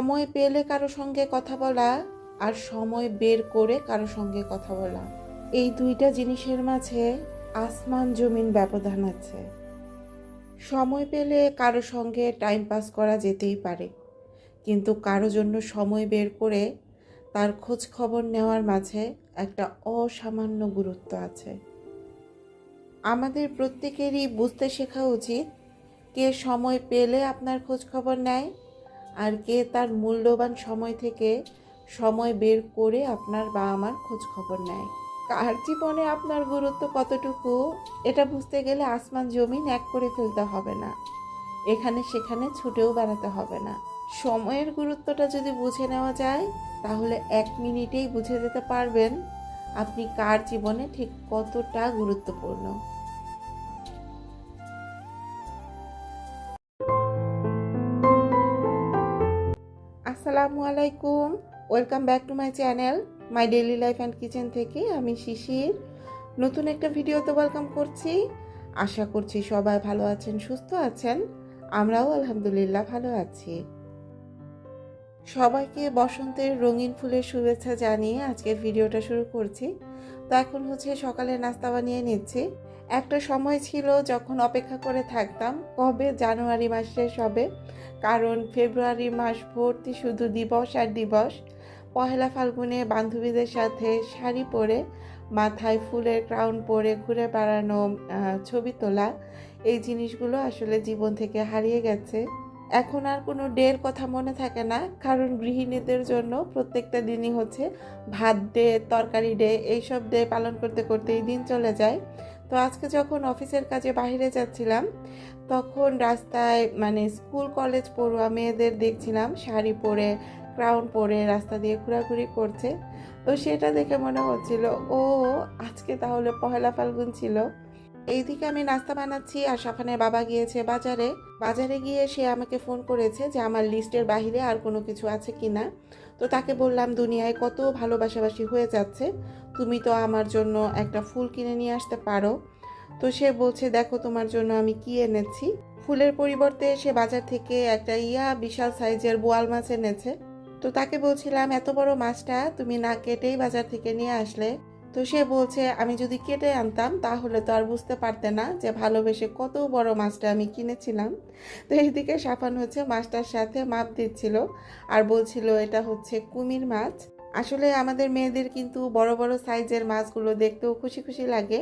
সময় পেলে কারও সঙ্গে কথা বলা আর সময় বের করে কারও সঙ্গে কথা বলা। এই দুইটা জিনিসের মাঝে আসমান জমিন ব্যবধান আছে। সময় পেলে কারও সঙ্গে টাইম পাস করা যেতেই পারে। কিন্তু কারও জন্য সময় বের করে তার খোঁজ খবর নেওয়ার মাঝে একটা অসামান্য গুরুত্ব আছে। আমাদের প্রত্যেকেরই বুঝতে শেখা উচিত, কে সময় পেলে আপনার খোঁজ খবর নেয় আর কে তার মূল্যবান সময় থেকে সময় বের করে আপনার বা আমার খোঁজ খবর নেয়। কার জীবনে আপনার গুরুত্ব কতটুকু, এটা বুঝতে গেলে আসমান জমিন এক করে ফেলতে হবে না। এখানে সেখানে ছুটেও বেড়াতে হবে না। সময়ের গুরুত্বটা যদি বুঝে নেওয়া যায়, তাহলে এক মিনিটেই বুঝে যেতে পারবেন আপনি কার জীবনে ঠিক কতটা গুরুত্বপূর্ণ। আসসালামু আলাইকুম। Welcome back to my channel my daily life and kitchen থেকে আমি শিশির। নতুন একটা ভিডিওতে ওয়েলকাম করছি। আশা করছি সবাই ভালো আছেন, সুস্থ আছেন। আমরাও আলহামদুলিল্লাহ ভালো আছি। সবাইকে বসন্তের রঙিন ফুলের শুভেচ্ছা জানিয়ে আজকের ভিডিওটা শুরু করছি। তো এখন হচ্ছে সকালে নাস্তা বানিয়ে নিচ্ছি। একটা সময় ছিল যখন অপেক্ষা করে থাকতাম, কবে? জানুয়ারি মাস শেষ হবে। কারণ ফেব্রুয়ারি মাস ভর্তি শুধু দিবস আর দিবস। পহেলা ফাল্গুনে বান্ধবীদের সাথে শাড়ি পরে, মাথায় ফুলের ক্রাউন পরে ঘুরে বেড়ানো ছবি তোলা, এই জিনিসগুলো আসলে জীবন থেকে হারিয়ে গেছে। এখন আর কোনো ডের কথা মনে থাকে না, কারণ গৃহিণীদের জন্য প্রত্যেকটা দিনই হচ্ছে ভাত ডে, তরকারি ডে, এইসব ডে পালন করতে করতে এই দিন চলে যায়। তো আজকে যখন অফিসের কাজে বাইরে যাচ্ছিলাম, তখন রাস্তায় মানে স্কুল, কলেজ পড়ুয়া মেয়েদের দেখছিলাম, শাড়ি পরে, ক্রাউন পরে রাস্তা দিয়ে ঘোরাঘুরি করছে। তো সেটা দেখে মনে হচ্ছিল, ও, আজকে তাহলে পহেলা ফাল্গুন ছিল। এইদিকে আমি নাস্তা বানাচ্ছি আর সাফানের বাবা গিয়েছে বাজারে। বাজারে গিয়ে সে আমাকে ফোন করেছে যে আমার লিস্টের বাইরে আর কোনো কিছু আছে কি না তো তাকে বললাম, দুনিয়ায় কত ভালোবাসাবাসি হয়ে যাচ্ছে, তুমি তো আমার জন্য একটা ফুল কিনে নিয়ে আসতে পারো। তো সে বলছে, দেখো তোমার জন্য আমি কি এনেছি? ফুলের পরিবর্তে সে বাজার থেকে একটা ইয়া বিশাল সাইজের বোয়াল মাছ এনেছে। তো তাকে বলছিলাম, এত বড় মাছটা তুমি না কেটেই বাজার থেকে নিয়ে আসলে। তো সে বলছে, আমি যদি কেটে আনতাম, তাহলে তো আর বুঝতে পারতে না যে ভালোবেসে কত বড় মাছটা আমি কিনেছিলাম। তো এইদিকে সাফান হচ্ছে মাছটার সাথে মাপ দিচ্ছিল আর বলছিল, এটা হচ্ছে কুমির মাছ। আসলে আমাদের মেয়েদের কিন্তু বড় বড় সাইজের মাছগুলো দেখতেও খুশি খুশি লাগে,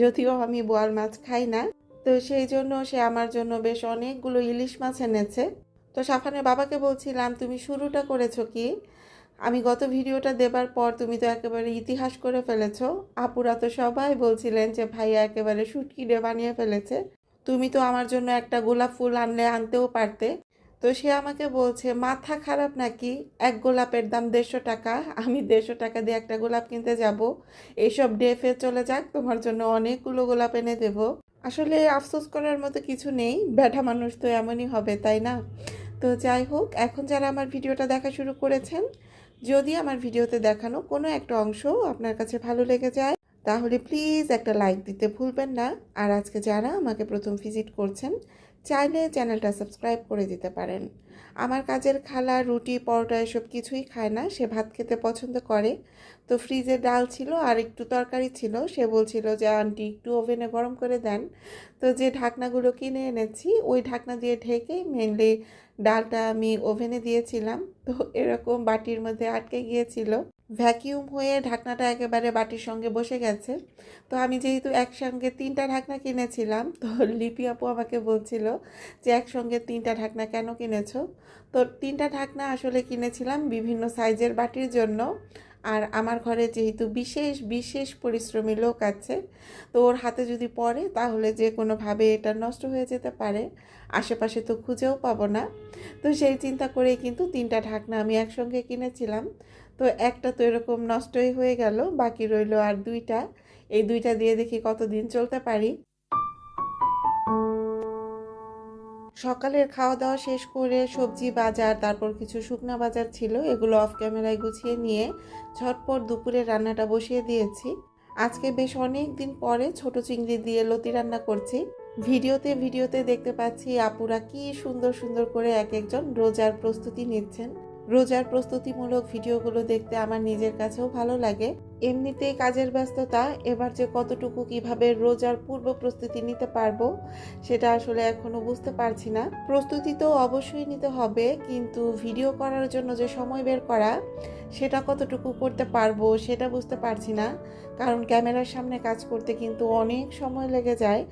যদিও আমি বোয়াল মাছ খাই না। তো সেই জন্য সে আমার জন্য বেশ অনেকগুলো ইলিশ মাছ এনেছে। তো সাফানের বাবাকে বলছিলাম, তুমি শুরুটা করেছ কি? আমি গত ভিডিওটা দেবার পর তুমি তো একেবারে ইতিহাস করে ফেলেছো। আপুরা তো সবাই বলছিলেন যে ভাইয়া একেবারে শুটকিরে বানিয়ে ফেলেছে। তুমি তো আমার জন্য একটা গোলাপ ফুল আনলে আনতেও পারতে। তো সে আমাকে বলছে, মাথা খারাপ নাকি? এক গোলাপের দাম দেড়শো টাকা। আমি দেড়শো টাকা দিয়ে একটা গোলাপ কিনতে যাব। এইসব ডেফে চলে যাক, তোমার জন্য অনেকগুলো গোলাপ এনে দেব। আসলে আফসোস করার মতো কিছু নেই। ব্যাটা মানুষ তো এমনই হবে, তাই না? তো যাই হোক, এখন যারা আমার ভিডিওটা দেখা শুরু করেছেন যদি আমার ভিডিওতে দেখানো কোনো একটা অংশ আপনার কাছে ভালো লেগে যায়, তাহলে প্লিজ একটা লাইক দিতে ভুলবেন না। আর আজকে যারা আমাকে প্রথম ভিজিট করছেন, চাইলে চ্যানেলটা সাবস্ক্রাইব করে দিতে পারেন। আমার কাজের খালা, রুটি, পরোটা এসব কিছুই খায় না, সে ভাত খেতে পছন্দ করে। তো ফ্রিজে ডাল ছিল আর একটু তরকারি ছিল, সে বলছিল যে, আন্টি, একটু ওভেনে গরম করে দেন। তো যে ঢাকনাগুলো কিনে এনেছি, ওই ঢাকনা দিয়ে ঢেকেই মেনলি ডালটা আমি ওভেনে দিয়েছিলাম। তো এরকম বাটির মধ্যে আটকে গিয়েছিল। ভ্যাকিউম হয়ে ঢাকনাটা একেবারে বাটির সঙ্গে বসে গেছে। তো আমি যেহেতু একসঙ্গে তিনটা ঢাকনা কিনেছিলাম, তো লিপি আপু আমাকে বলছিল যে, একসঙ্গে তিনটা ঢাকনা কেন কিনেছ? তো তিনটা ঢাকনা আসলে কিনেছিলাম বিভিন্ন সাইজের বাটির জন্য। আর আমার ঘরে যেহেতু বিশেষ বিশেষ পরিশ্রমী লোক আছে, তো ওর হাতে যদি পড়ে তাহলে যে কোনোভাবে এটা নষ্ট হয়ে যেতে পারে। আশেপাশে তো খুঁজেও পাবো না। তো সেই চিন্তা করেই কিন্তু তিনটা ঢাকনা আমি একসঙ্গে কিনেছিলাম। তো একটা তো এরকম নষ্টই হয়ে গেল, বাকি রইল আর দুইটা। এই দুইটা দিয়ে দেখি কতদিন চলতে পারি। সকালের খাওয়া দাওয়া শেষ করে সবজি বাজার, তারপর কিছু শুকনা বাজার ছিল, এগুলো অফ ক্যামেরায় গুছিয়ে নিয়ে ঝটপট দুপুরে রান্নাটা বসিয়ে দিয়েছি। আজকে বেশ অনেক দিন পরে ছোট চিংড়ি দিয়ে লতি রান্না করছি। ভিডিওতে ভিডিওতে দেখতে পাচ্ছি আপুরা কি সুন্দর সুন্দর করে এক একজন রোজার প্রস্তুতি নিচ্ছেন। রোজার প্রস্তুতিমূলক ভিডিওগুলো দেখতে আমার নিজের কাছেও ভালো লাগে। এমনিতেই কাজের ব্যস্ততা, এবার যে কতটুকু কীভাবে রোজার পূর্ব প্রস্তুতি নিতে পারব, সেটা আসলে এখনও বুঝতে পারছি না। প্রস্তুতি তো অবশ্যই নিতে হবে, কিন্তু ভিডিও করার জন্য যে সময় বের করা, সেটা কতটুকু করতে পারব, সেটা বুঝতে পারছি না। কারণ ক্যামেরার সামনে কাজ করতে কিন্তু অনেক সময় লেগে যায়,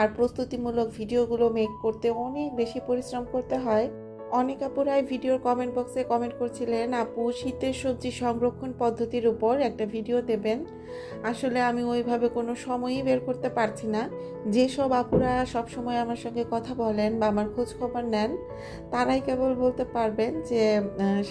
আর প্রস্তুতিমূলক ভিডিওগুলো মেক করতে অনেক বেশি পরিশ্রম করতে হয়। অনেক আপুরাই ভিডিওর কমেন্ট বক্সে কমেন্ট করছিলেন, আপু, শীতের সবজি সংরক্ষণ পদ্ধতির উপর একটা ভিডিও দেবেন। আসলে আমি ওইভাবে কোনো সময়ই বের করতে পারছি না। যেসব আপুরা সবসময় আমার সঙ্গে কথা বলেন বা আমার খোঁজ খবর নেন, তারাই কেবল বলতে পারবেন যে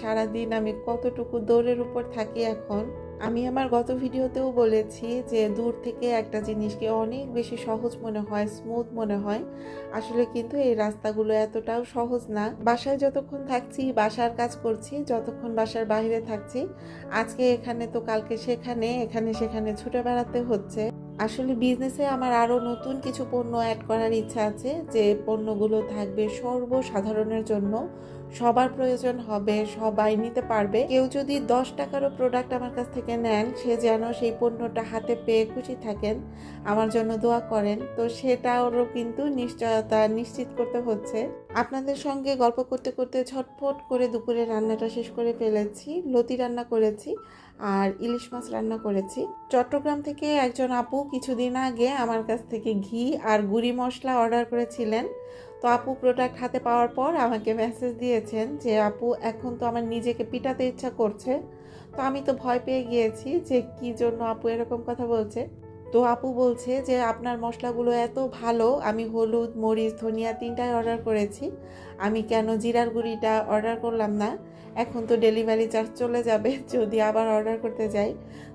সারাদিন আমি কতটুকু দৌড়ের উপর থাকি এখন। আমি আমার গত ভিডিওতেও বলেছি যে দূর থেকে একটা জিনিসকে অনেক বেশি সহজ মনে হয় স্মুথ মনে হয়। আসলে কিন্তু এই রাস্তাগুলো এতটাও সহজ না। বাসায় যতক্ষণ থাকছি, বাসার কাজ করছি, যতক্ষণ বাসার বাইরে থাকছি, আজকে এখানে তো, কালকে সেখানে, এখানে সেখানে ছুটে বেড়াতে হচ্ছে। আসলে বিজনেসে আমার আরও নতুন কিছু পণ্য অ্যাড করার ইচ্ছা আছে, যে পণ্যগুলো থাকবে সর্বসাধারণের জন্য। সবার প্রয়োজন হবে, সবাই নিতে পারবে। কেউ যদি দশ টাকারও প্রোডাক্ট আমার কাছ থেকে নেন, সে যেন সেই পণ্যটা হাতে পেয়ে খুশি থাকেন। আমার জন্য দোয়া করেন। তো সেটারও কিন্তু নিশ্চয়তা নিশ্চিত করতে হচ্ছে। আপনাদের সঙ্গে গল্প করতে করতে ছটফট করে দুপুরে রান্নাটা শেষ করে ফেলেছি, লতি রান্না করেছি। আর ইলিশ মাছ রান্না করেছি। চট্টগ্রাম থেকে একজন আপু কিছুদিন আগে আমার কাছ থেকে ঘি আর গুড়ি মশলা অর্ডার করেছিলেন। তো আপু প্রোডাক্ট হাতে পাওয়ার পর আমাকে মেসেজ দিয়েছেন যে, আপু, এখন তো আমার নিজেকে পিটাতে ইচ্ছা করছে। তো আমি তো ভয় পেয়ে গিয়েছি যে, কি জন্য আপু এরকম কথা বলছে। তো আপু বলছে যে, আপনার মশলাগুলো এত ভালো, আমি হলুদ, মরিচ, ধনিয়া তিনটাই অর্ডার করেছি। আমি কেন জিরার গুঁড়িটা অর্ডার করলাম না? এখন তো ডেলিভারি চার্জ চলে যাবে, যদি আবার অর্ডার করতে যাই।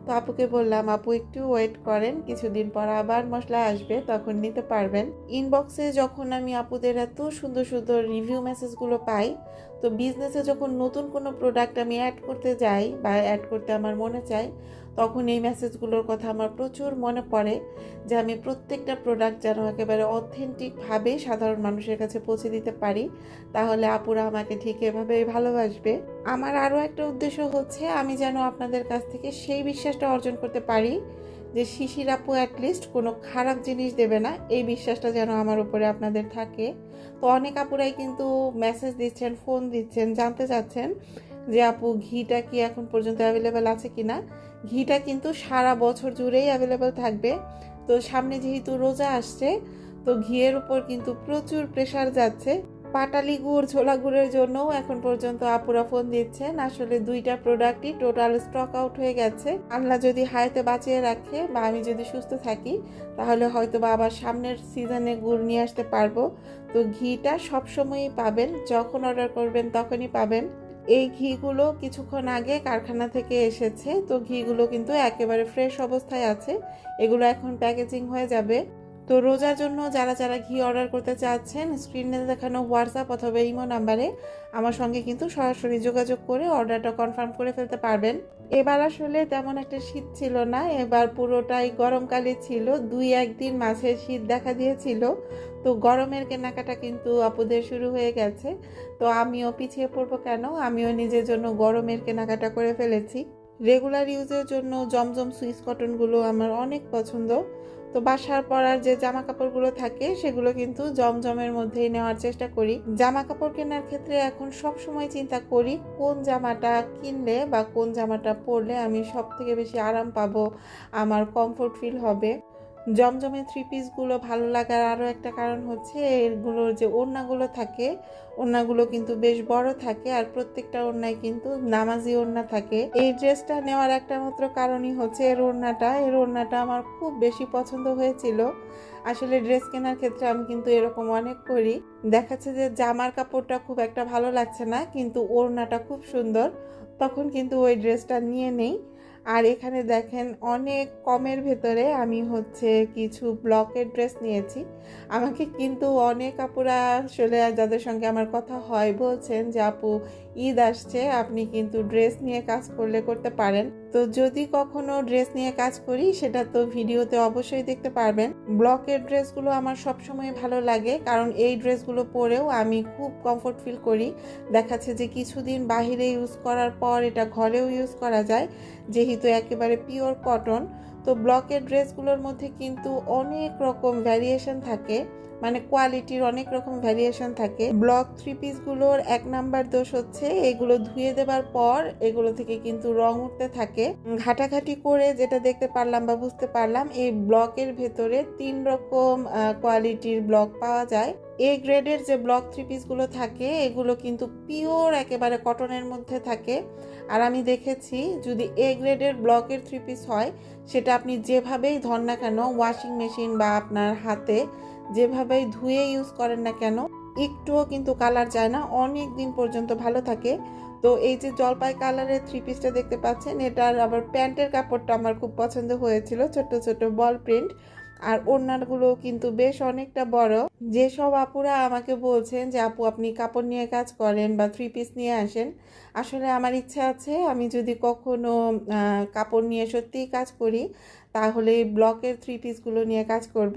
তো আপুকে বললাম, আপু, একটু ওয়েট করেন, কিছুদিন পর আবার মশলা আসবে, তখন নিতে পারবেন। ইনবক্সে যখন আমি আপুদের এত সুন্দর সুন্দর রিভিউ মেসেজগুলো পাই, তো বিজনেসে যখন নতুন কোনো প্রোডাক্ট আমি অ্যাড করতে যাই বা অ্যাড করতে আমার মনে চাই তখন এই মেসেজগুলোর কথা আমার প্রচুর মনে পড়ে যে আমি প্রত্যেকটা প্রোডাক্ট যেন একেবারে অথেন্টিকভাবে সাধারণ মানুষের কাছে পৌঁছে দিতে পারি, তাহলে আপুরা আমাকে ঠিক এভাবেই ভালোবাসবে। আমার আরও একটা উদ্দেশ্য হচ্ছে আমি যেন আপনাদের কাছ থেকে সেই বিশ্বাসটা অর্জন করতে পারি যে শিশির আপু অ্যাটলিস্ট কোনো খারাপ জিনিস দেবে না, এই বিশ্বাসটা যেন আমার উপরে আপনাদের থাকে। তো অনেক আপুরাই কিন্তু মেসেজ দিচ্ছেন ফোন দিচ্ছেন, জানতে চাচ্ছেন। যে আপু, ঘিটা কি এখন পর্যন্ত অ্যাভেলেবেল আছে কি না ঘিটা কিন্তু সারা বছর জুড়েই অ্যাভেলেবেল থাকবে। তো সামনে যেহেতু রোজা আসছে, তো ঘিয়ের উপর কিন্তু প্রচুর প্রেসার যাচ্ছে। পাটালি গুড়, ছোলা গুড়ের জন্যও এখন পর্যন্ত আপুরা ফোন দিচ্ছেন। আসলে দুইটা প্রোডাক্টই টোটাল স্টক আউট হয়ে গেছে। আল্লাহ যদি হায়াতে বাঁচিয়ে রাখে বা আমি যদি সুস্থ থাকি, তাহলে হয়তো বা আবার সামনের সিজনে গুড় নিয়ে আসতে পারব। তো ঘিটা সবসময়ই পাবেন, যখন অর্ডার করবেন তখনই পাবেন। এই ঘিগুলো কিছুক্ষণ আগে কারখানা থেকে এসেছে। তো ঘিগুলো কিন্তু একেবারে ফ্রেশ অবস্থায় আছে। এগুলো এখন প্যাকেজিং হয়ে যাবে। তো রোজার জন্য যারা যারা ঘি অর্ডার করতে চাচ্ছেন স্ক্রিনে দেখানো হোয়াটসঅ্যাপ অথবা ইমো নাম্বারে আমার সঙ্গে কিন্তু সরাসরি যোগাযোগ করে অর্ডারটা কনফার্ম করে ফেলতে পারবেন। এবার আসলে তেমন একটা শীত ছিল না, এবার পুরোটাই গরমকালে ছিল, দুই একদিন মাঝে শীত দেখা দিয়েছিল। তো গরমের কেনাকাটা কিন্তু আপুদের শুরু হয়ে গেছে। তো আমিও পিছিয়ে পড়ব কেন? আমিও নিজের জন্য গরমের কেনাকাটা করে ফেলেছি। রেগুলার ইউজের জন্য জমজম সুইস কটনগুলো আমার অনেক পছন্দ। তো বাসার পরার যে জামা কাপড়গুলো থাকে, সেগুলো কিন্তু জমজমের মধ্যেই নেওয়ার চেষ্টা করি। জামা কাপড় কেনার ক্ষেত্রে এখন সব সময় চিন্তা করি, কোন জামাটা কিনলে বা কোন জামাটা পরলে আমি সব থেকে বেশি আরাম পাবো, আমার কমফোর্ট ফিল হবে। জমজমের থ্রি পিসগুলো ভালো লাগার আরও একটা কারণ হচ্ছে এগুলোর যে ওড়নাগুলো থাকে, ওড়নাগুলো কিন্তু বেশ বড় থাকে আর প্রত্যেকটা ওড়নায় কিন্তু নামাজি ওড়না থাকে। এই ড্রেসটা নেওয়ার একটা মাত্র কারণই হচ্ছে এর ওড়নাটা। এর ওড়নাটা আমার খুব বেশি পছন্দ হয়েছিল। আসলে ড্রেস কেনার ক্ষেত্রে আমি কিন্তু এরকম অনেক করি। দেখাচ্ছে যে জামার কাপড়টা খুব একটা ভালো লাগছে না, কিন্তু ওড়নাটা খুব সুন্দর। তখন কিন্তু ওই ড্রেসটা নিয়ে নেই। আর এখানে দেখেন অনেক কমের ভেতরে আমি হচ্ছে কিছু ব্লকের ড্রেস নিয়েছি। আমাকে কিন্তু অনেক আপুরা আসলে যাদের সঙ্গে আমার কথা হয় বলছেন যে, আপু, ঈদ আসছে, আপনি কিন্তু ড্রেস নিয়ে কাজ করলে করতে পারেন। তো যদি কখনো ড্রেস নিয়ে কাজ করি, সেটা তো ভিডিওতে অবশ্যই দেখতে পারবেন। ব্লকের ড্রেসগুলো আমার সবসময় ভালো লাগে, কারণ এই ড্রেসগুলো পরেও আমি খুব কমফোর্ট ফিল করি। দেখাচ্ছে যে কিছুদিন বাহিরে ইউজ করার পর এটা ঘরেও ইউজ করা যায়, যেহেতু একেবারে পিওর কটন তো ব্লকের ড্রেসগুলোর মধ্যে কিন্তু অনেক রকম ভ্যারিয়েশন থাকে। মানে কোয়ালিটির অনেক রকম ভ্যারিয়েশন থাকে। ব্লক থ্রি পিসগুলোর এক নাম্বার দোষ হচ্ছে, এগুলো ধুয়ে দেবার পর এগুলো থেকে কিন্তু রং উঠতে থাকে। ঘাটাঘাটি করে যেটা দেখতে পারলাম বা বুঝতে পারলাম, এই ব্লকের ভেতরে তিন রকম কোয়ালিটির ব্লক পাওয়া যায়। এ গ্রেডের যে ব্লক থ্রি পিসগুলো থাকে, এগুলো কিন্তু পিওর একেবারে কটনের মধ্যে থাকে। আর আমি দেখেছি, যদি এ গ্রেডের ব্লকের থ্রি পিস হয় সেটা আপনি যেভাবেই ধর না কেন ওয়াশিং মেশিন বা আপনার হাতে যেভাবেই ধুয়ে ইউজ করেন না কেন, একটুও কিন্তু কালার যায় না, অনেক দিন পর্যন্ত ভালো থাকে। তো এই যে জলপাই কালারের থ্রি পিসটা দেখতে পাচ্ছেন, এটার আবার প্যান্টের কাপড়টা আমার খুব পছন্দ হয়েছিল, ছোট্ট ছোট্ট বল প্রিন্ট আর ওড়নাগুলো কিন্তু বেশ অনেকটা বড়। যেসব আপুরা আমাকে বলছেন যে, আপু, আপনি কাপড় নিয়ে কাজ করেন বা থ্রি পিস নিয়ে আসেন, আসলে আমার ইচ্ছা আছে আমি যদি কখনো কাপড় নিয়ে সত্যিই কাজ করি, তাহলে ব্লকের থ্রি পিসগুলো নিয়ে কাজ করব।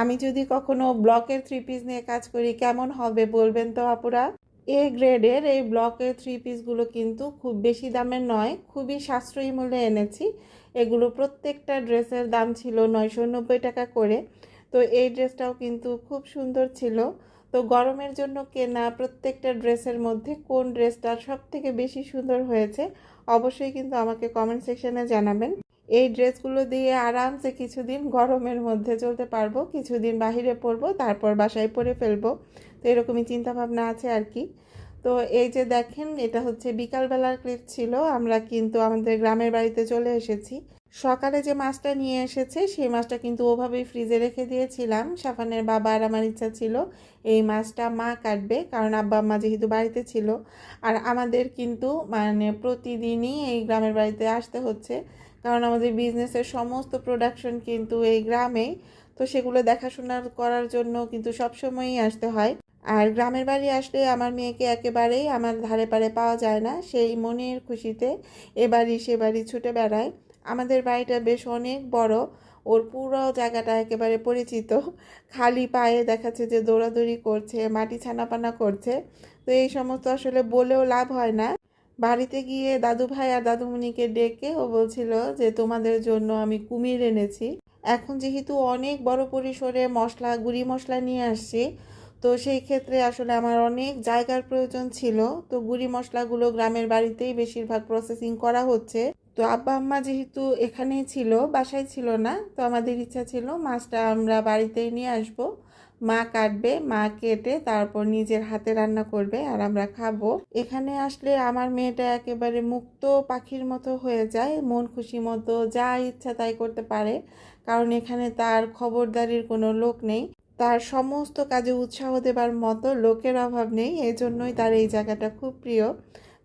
আমি যদি কখনো ব্লকের থ্রি পিস নিয়ে কাজ করি, কেমন হবে বলবেন তো আপুরা? এ গ্রেডের এই ব্লকের থ্রি পিসগুলো কিন্তু খুব বেশি দামের নয়, খুবই সাশ্রয়ী মূল্যে এনেছি। এগুলো প্রত্যেকটা ড্রেসের দাম ছিল নয়শো নব্বই টাকা করে। তো এই ড্রেসটাও কিন্তু খুব সুন্দর ছিল। তো গরমের জন্য কেনা প্রত্যেকটা ড্রেসের মধ্যে কোন ড্রেসটা সব থেকে বেশি সুন্দর হয়েছে অবশ্যই কিন্তু আমাকে কমেন্ট সেকশনে জানাবেন। এই ড্রেসগুলো দিয়ে আরামসে কিছুদিন গরমের মধ্যে চলতে পারব, কিছুদিন বাহিরে পরবো, তারপর বাসায় পরে ফেলব। তো এরকমই চিন্তাভাবনা আছে আর কি। তো এই যে দেখেন, এটা হচ্ছে বিকালবেলার ক্লিপ ছিল, আমরা কিন্তু আমাদের গ্রামের বাড়িতে চলে এসেছি। সকালে যে মাছটা নিয়ে এসেছে, সেই মাছটা কিন্তু ওভাবেই ফ্রিজে রেখে দিয়েছিলাম। সাফানের বাবা আর আমার ইচ্ছা ছিল এই মাছটা মা কাটবে, কারণ আব্বা আম্মা যেহেতু বাড়িতে ছিল। আর আমাদের কিন্তু মানে প্রতিদিনই এই গ্রামের বাড়িতে আসতে হচ্ছে, কারণ আমাদের বিজনেসের সমস্ত প্রোডাকশন কিন্তু এই গ্রামেই। তো সেগুলো দেখাশোনা করার জন্য কিন্তু সবসময়ই আসতে হয়। আর গ্রামের বাড়ি আসলে আমার মেয়েকে একেবারেই আমার ধারে পারে পাওয়া যায় না। সেই মনের খুশিতে এ বাড়ি সে বাড়ি ছুটে বেড়ায়। আমাদের বাড়িটা বেশ অনেক বড়। ওর পুরো জায়গাটা একেবারে পরিচিত। খালি পায়ে দেখাচ্ছে যে দৌড়াদৌড়ি করছে, মাটি ছানাপানা করছে। তো এই সমস্ত আসলে বলেও লাভ হয় না। বাড়িতে গিয়ে দাদু ভাই আর দাদুমণিকে ডেকে ও বলছিল যে, তোমাদের জন্য আমি কুমির এনেছি। এখন যেহেতু অনেক বড় পরিসরে মশলা, গুঁড়ি মশলা নিয়ে আসছি তো সেই ক্ষেত্রে আসলে আমার অনেক জায়গার প্রয়োজন ছিল। তো গুঁড়ি মশলাগুলো গ্রামের বাড়িতেই বেশিরভাগ প্রসেসিং করা হচ্ছে। তো আব্বা আম্মা যেহেতু এখানেই ছিল, বাসায় ছিল না, তো আমাদের ইচ্ছা ছিল মাছটা আমরা বাড়িতেই নিয়ে আসব। মা কাটবে, মা কেটে তারপর নিজের হাতে রান্না করবে আর আমরা খাব। এখানে আসলে আমার মেয়েটা একেবারে মুক্ত পাখির মতো হয়ে যায়, মন খুশি মতো যা ইচ্ছা তাই করতে পারে। কারণ এখানে তার খবরদারির কোনো লোক নেই। তার সমস্ত কাজে উৎসাহ দেবার মতো লোকের অভাব নেই এই জন্যই তার এই জায়গাটা খুব প্রিয়।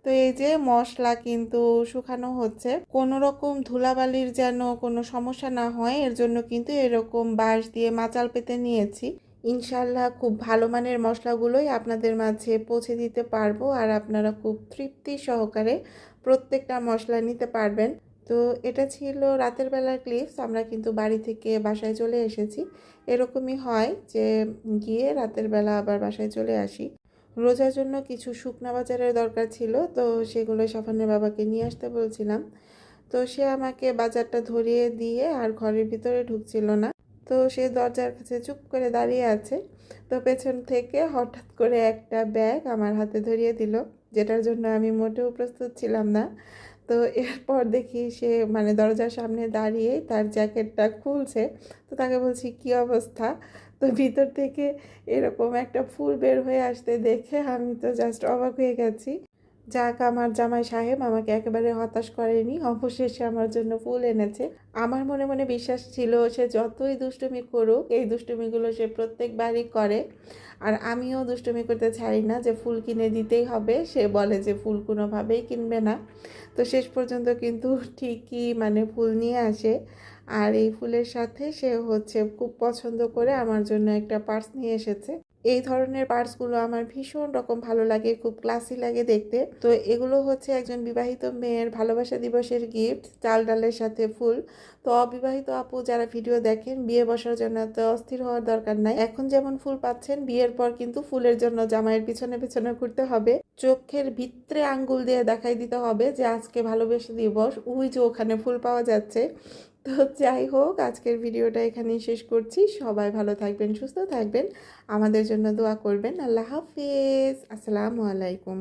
তো এই যে মশলা কিন্তু শুকানো হচ্ছে কোনো রকম ধুলাবালির যেন কোনো সমস্যা না হয়, এর জন্য কিন্তু এরকম বাঁশ দিয়ে মাচাল পেতে নিয়েছি। ইনশাল্লাহ খুব ভালো মানের মশলাগুলোই আপনাদের মাঝে পৌঁছে দিতে পারব আর আপনারা খুব তৃপ্তি সহকারে প্রত্যেকটা মশলা নিতে পারবেন। তো এটা ছিল রাতের বেলার ক্লিপস, আমরা কিন্তু বাড়ি থেকে বাসায় চলে এসেছি। এরকমই হয় যে গিয়ে রাতের বেলা আবার বাসায় চলে আসি। রোজার জন্য কিছু শুকনা বাজারের দরকার ছিল, তো সেগুলো সাফানের বাবাকে নিয়ে আসতে বলছিলাম। তো সে আমাকে বাজারটা ধরিয়ে দিয়ে আর ঘরের ভিতরে ঢুকছিল না। তো সে দরজার কাছে চুপ করে দাঁড়িয়ে আছে। তো পেছন থেকে হঠাৎ করে একটা ব্যাগ আমার হাতে ধরিয়ে দিল, যেটার জন্য আমি মোটেও প্রস্তুত ছিলাম না। তো এরপর দেখি সে মানে দরজার সামনে দাঁড়িয়ে তার জ্যাকেটটা খুলছে। তো তাকে বলছি, কি অবস্থা? তো ভিতর থেকে এরকম একটা ফুল বের হয়ে আসতে দেখে আমি তো জাস্ট অবাক হয়ে গেছি। যাক, আমার জামাই সাহেব আমাকে একেবারে হতাশ করেনি। অবশেষে আমার জন্য ফুল এনেছে। আমার মনে মনে বিশ্বাস ছিল, সে যতই দুষ্টুমি করুক, এই দুষ্টুমিগুলো সে প্রত্যেকবারই করে। আর আমিও দুষ্টুমি করতে ছাড়ি না যে ফুল কিনে দিতেই হবে। সে বলে যে ফুল কোনোভাবেই কিনবে না। তো শেষ পর্যন্ত কিন্তু ঠিকই মানে ফুল নিয়ে আসে। আর এই ফুলের সাথে সে হচ্ছে খুব পছন্দ করে। আমার জন্য একটা পার্স নিয়ে এসেছে। এই ধরনের পার্টসগুলো আমার ভীষণ রকম ভালো লাগে, খুব ক্লাসি লাগে দেখতে। তো এগুলো হচ্ছে একজন বিবাহিত মেয়ের ভালোবাসা দিবসের গিফট চাল ডালের সাথে ফুল। তো অবিবাহিত আপু যারা ভিডিও দেখেন, বিয়ে বসার জন্য তো অস্থির হওয়ার দরকার নাই। এখন যেমন ফুল পাচ্ছেন, বিয়ের পর কিন্তু ফুলের জন্য জামাইয়ের পিছনে পিছনে ঘুরতে হবে। চোখের ভিতরে আঙ্গুল দিয়ে দেখাই দিতে হবে যে আজকে ভালোবেসে দিবস, ওই যে ওখানে ফুল পাওয়া যাচ্ছে। তো যাই হোক, আজকের ভিডিওটা এখানেই শেষ করছি। সবাই ভালো থাকবেন, সুস্থ থাকবেন। আমাদের জন্য দোয়া করবেন। আল্লাহ হাফিজ। আসসালামু আলাইকুম।